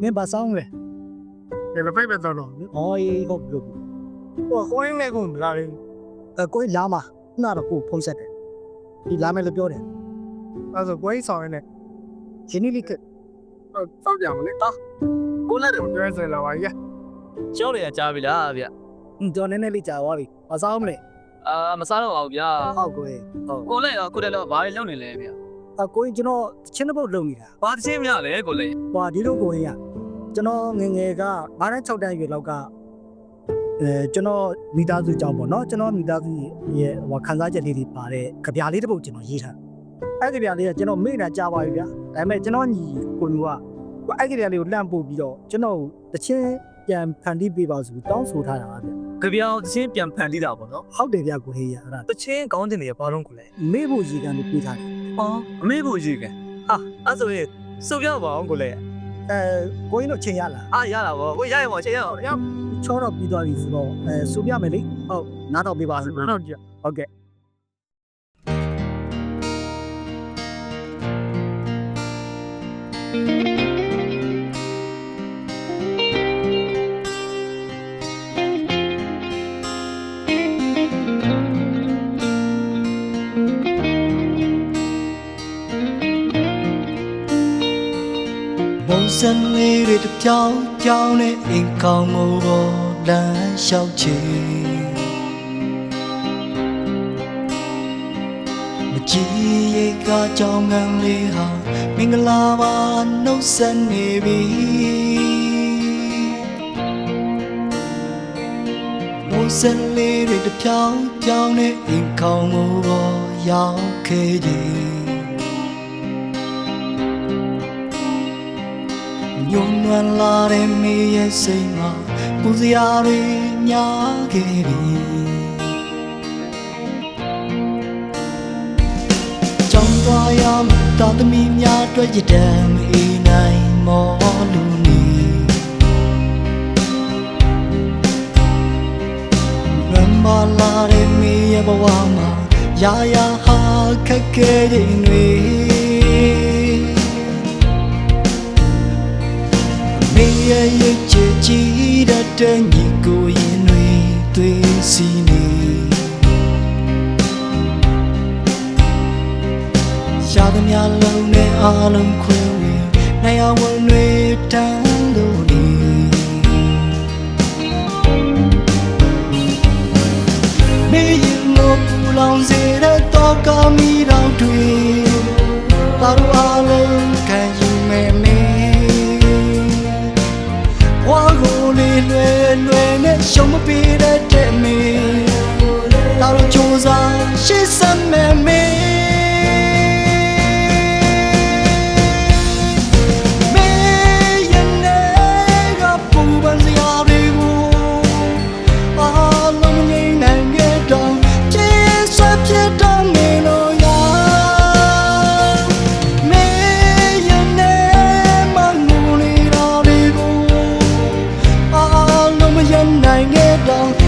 မင်းပါဆောင်လေဒီလိုပဲပဲတော့တော့ဟောအေးဟုတ်ပြီဟုတ်ပြီဟိုကိုင်းနဲ့ကိုလာရင်အဲကိုကြီးလာမှာနာတော့ကိုဖုံးဆက်တယ်ဒီလာမယ်လို့ပြောတယ်အဲဆိုကိုင်းဆောင်ရင်လည်းရင်းနှီးလေးကစောက်ကြမလဲတာကိုလက်တယ်ပြောစလာပါရကျောင်းနေကြားပြီလားဗျအင်းတော့နည်းနည်းလေးကြာသွားပြီပါဆောင်မလဲအာမစားတော့ပါဘူးဗျာဟုတ်ကိုကြီးဟုတ်ကိုလက်ရောကိုလက်တော့ဘာတွေလုပ်နေလဲဗျအကိုကြီးကျွန်တော်ချင်းတစ်ပုတ်လုံနေတာဘာတစ်ချင်းမရလဲကိုလက်ဟွာဒီလိုကိုကြီးက ကျွန်တော်ငယ်ငယ်က9တန်း6တန်းရွယ်လောက်ကအဲကျွန်တော်မိသားစုကြောင့်ပေါ့နော်ကျွန်တော်မိသားစုရဲ့ဟိုခန်းစားချက်လေးတွေပါတဲ့ကြပြလေးတစ်ပုတ်ကျွန်တော်ရေးထားအဲ့ကြပြလေးကကျွန်တော်မိနေတာကြားပါပြီဗျာဒါပေမဲ့ကျွန်တော်ညီကိုမျိုးကအဲ့ကြပြလေးကိုလှမ်းပို့ပြီးတော့ကျွန်တော်တချင်းပြန်ဖန်တီးပေးပါဆိုပြီးတောင်းဆိုထားတာပါဗျကြပြောင်းတစ်ချင်းပြန်ဖန်တီးတာပေါ့နော်ဟုတ်တယ်ဗျကိုဟေးရအဲ့ဒါတစ်ချင်းကောင်းတင်နေရဘာလို့ကိုလဲမေ့ဖို့ရေကန်လို့ပြေးထားတယ်ဟောအမေကိုရေးကန်ဟာအဲ့ဆိုရင်စုပ်ပြပါအောင်ကိုလက် အဲကိုင်းတို့ချိန်ရလားအာရတာဗောကိုရရပါချိန်ရအောင်ရချောတော့ပြီးသွားပြီဆိုတော့အဲစူပြမယ်လေဟုတ်နားတော့ပြပါစို့တော့ကြဟုတ်ကဲ့ စံလေးတွေတစ်ပြောင်းပြောင်းနဲ့အိမ်ကောင်းမို့ပေါ်လမ်းလျှောက်ချေမကြည့်ရိတ်ကကြောင်ငံလေးဟာမင်္ဂလာပါနှုတ်ဆက်နေပြီမုံစံလေးတွေတစ်ပြောင်းပြောင်းနဲ့အိမ်ကောင်းမို့ပေါ်ရောက်ခဲ့ကြည် ညွန်နွမ်းလာတဲ့မေရဲ့စိတ်မှာပူစရာတွေများခဲ့ပြီကြောင်သွားရမတာသမီများအတွက်ရတမ်းမအေးနိုင်မောလူနေနွမ်းမလာတဲ့မေရဲ့ဘဝမှာရာရာဟာခက်ခဲခြင်းတွေ ရရဲ့ချစ်ကြည်တဲ့ညီကိုရင်တွေသွေးစီနေရှားသမျှလုံးနဲ့အားလုံးခွဲဝေနိုင်အောင်ဝင်တွေတန်းလို့နေမေရင်မို့ပူလောင်စေတဲ့တော့ကမီတော်တွေပါရအားလုံး ရှေ့ဆက်မယ်မေမေရဲ့နေကပူပန်စရာတွေကိုအားလုံးငြိမ်းနိုင်ခဲ့တော့ကျေးဇူးဖြစ်တော့မေလို့ရမေရဲ့နေမငူနေတာတွေကိုအားလုံးမရနိုင်ခဲ့တော့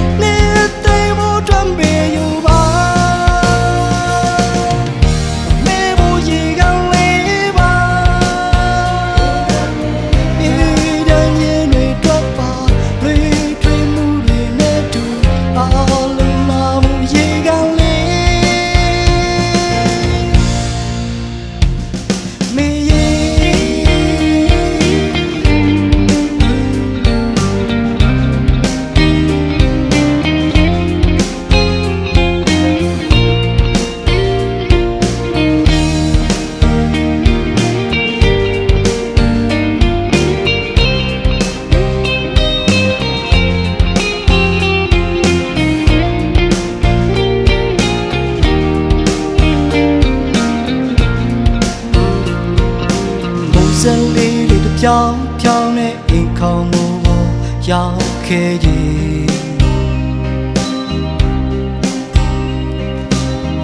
ပြောင်းပြောင်းနဲ့အိမ်ခေါင်မို့ပေါ်ရောက်ခဲ့ကြီး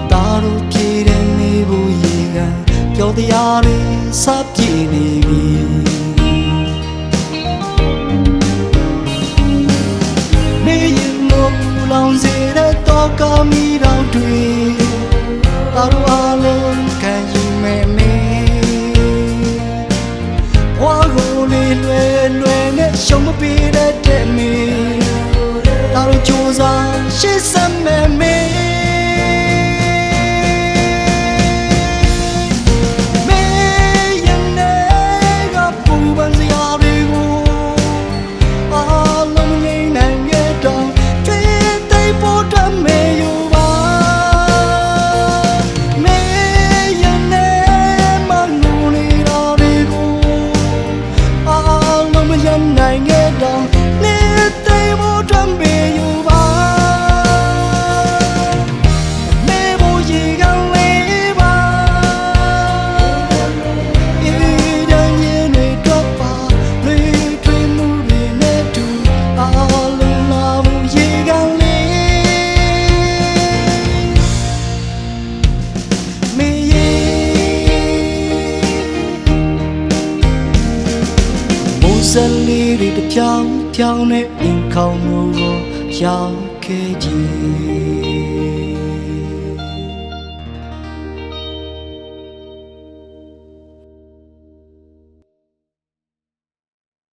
။တာတို့ပြေးတဲ့နေဘူးရေကပျော်တရားတွေစပြေနေပြီ။နေရင်မို့လောင်စေတဲ့တော့ကမီတော်တွေတာတို့ precious စလေးတွေတပြောင်ပြောင်နဲ့အင်ခေါင်းကိုရောက်ခဲ့ကြည်